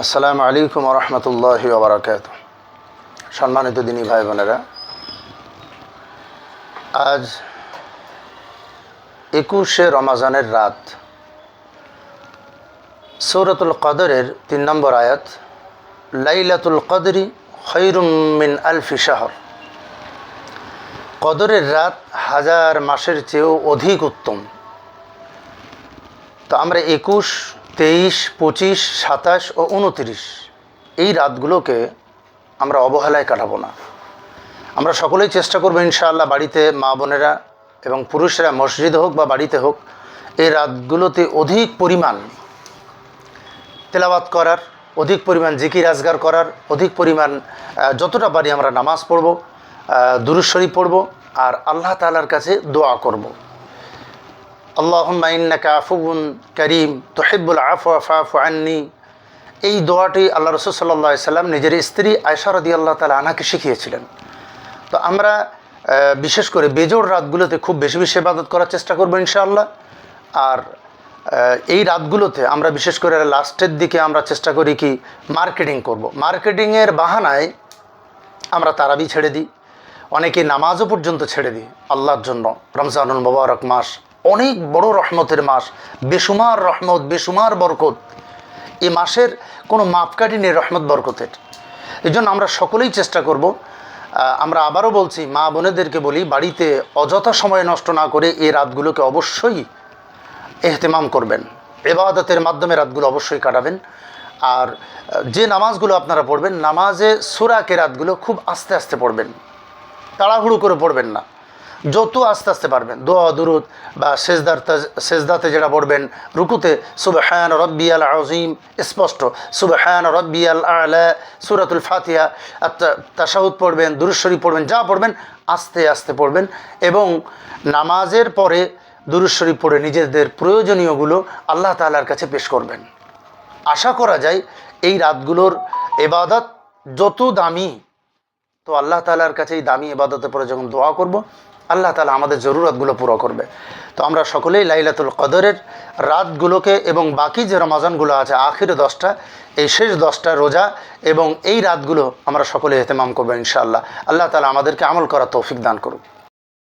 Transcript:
আসসালামু আলাইকুম রহমতুল্লাহ বারাকাত সম্মানিত দিনী ভাই বোনেরা, আজ একুশে রমাজানের রাত, সৌরতুল কদরের তিন নম্বর আয়াত, লাইলাতুল কদরি খৈরুম মিন আলফি শাহর। কদরের রাত হাজার মাসের চেয়েও অধিক উত্তম। তো আমরা একুশ তেইশ, পঁচিশ, সাতাশ ও উনতিরিশ এই রাতগুলোকে আমরা অবহেলায় কাটাবো না আমরা সকলেই চেষ্টা করব ইনশাআল্লাহ বাড়িতে মা বোনেরা এবং পুরুষেরা, মসজিদ হোক বা বাড়িতে হোক, এই রাতগুলোতে অধিক পরিমাণ তেলাওয়াত করার, অধিক পরিমাণ জিকির আজগার করার, অধিক পরিমাণ যতটা পারি আমরা নামাজ পড়ব দুরুজ শরীফ পড়ব, আর আল্লাহ তালার কাছে দোয়া করব। আল্লাহুম্মা ইন্নাকা আফুবুন করিম তোহিবুল আফু আফাফু আন্নি। এই দোয়াটি আল্লাহ রসুল সাল্লাহ সাল্লাম নিজের স্ত্রী আয়সা রদি আল্লাহ তালা আনাকে শিখিয়েছিলেন। তো আমরা বিশেষ করে বেজোড় রাতগুলোতে খুব বেশি বেশি ইবাদত করার চেষ্টা করব ইনশাআল্লাহ। আর এই রাতগুলোতে আমরা বিশেষ করে লাস্টের দিকে আমরা চেষ্টা করি কি, মার্কেটিং করব। মার্কেটিংয়ের বাহানায় আমরা তারাবি ছেড়ে দিই। অনেকে নামাজও পর্যন্ত ছেড়ে দিই আল্লাহর জন্য। রমজানুল মোবারক মাস। অনেক বড় রহমতের মাস বেসুমার রহমত বেসুমার বরকত। এ মাসের কোনো মাপকাঠি নেই রহমত বরকতের। এই জন্য আমরা সকলেই চেষ্টা করব আমরা আবারও বলছি, মা বোনেদেরকে বলি, বাড়িতে অযথা সময় নষ্ট না করে এই রাতগুলোকে অবশ্যই এহতেমাম করবেন। এবাদতের মাধ্যমে রাতগুলো অবশ্যই কাটাবেন। আর যে নামাজগুলো আপনারা পড়বেন, নামাজে সুরাকে রাতগুলো খুব আস্তে আস্তে পড়বেন। তাড়াহুড়ো করে পড়বেন না। যত আস্তে আস্তে পারবেন। দোয়া, দুরুদ বা সেজদার সেজদাতে যেটা পড়বেন, রুকুতে সুবহান রব্বিয়াল আজিম স্পষ্ট, সুবহান রব্বিয়াল আলা, সুরাতুল ফাতিহা আর তা- তাশাহুদ পড়বেন দুরুশ্বরী পড়বেন, যা পড়বেন, আস্তে আস্তে পড়বেন এবং নামাজের পরে দুরুশ্বরী পড়ে নিজেদের প্রয়োজনীয়গুলো আল্লাহ তালার কাছে পেশ করবেন। আশা করা যায় এই রাতগুলোর এবাদত যত দামি তো আল্লাহ তালার কাছে এই দামি এবাদতের পরে যখন দোয়া করব, আল্লাহ তালা আমাদের জরুরতগুলো পুরো করবে। তো আমরা সকলেই লাইলাতুল কদরের রাতগুলোকে এবং বাকি যে রমাজানগুলো আছে, আখির দশটা, এই শেষ দশটা রোজা এবং এই রাতগুলো আমরা সকলে এহতেমাম করব ইনশাআল্লাহ। আল্লাহ তালা আমাদেরকে আমল করা তৌফিক দান করুক।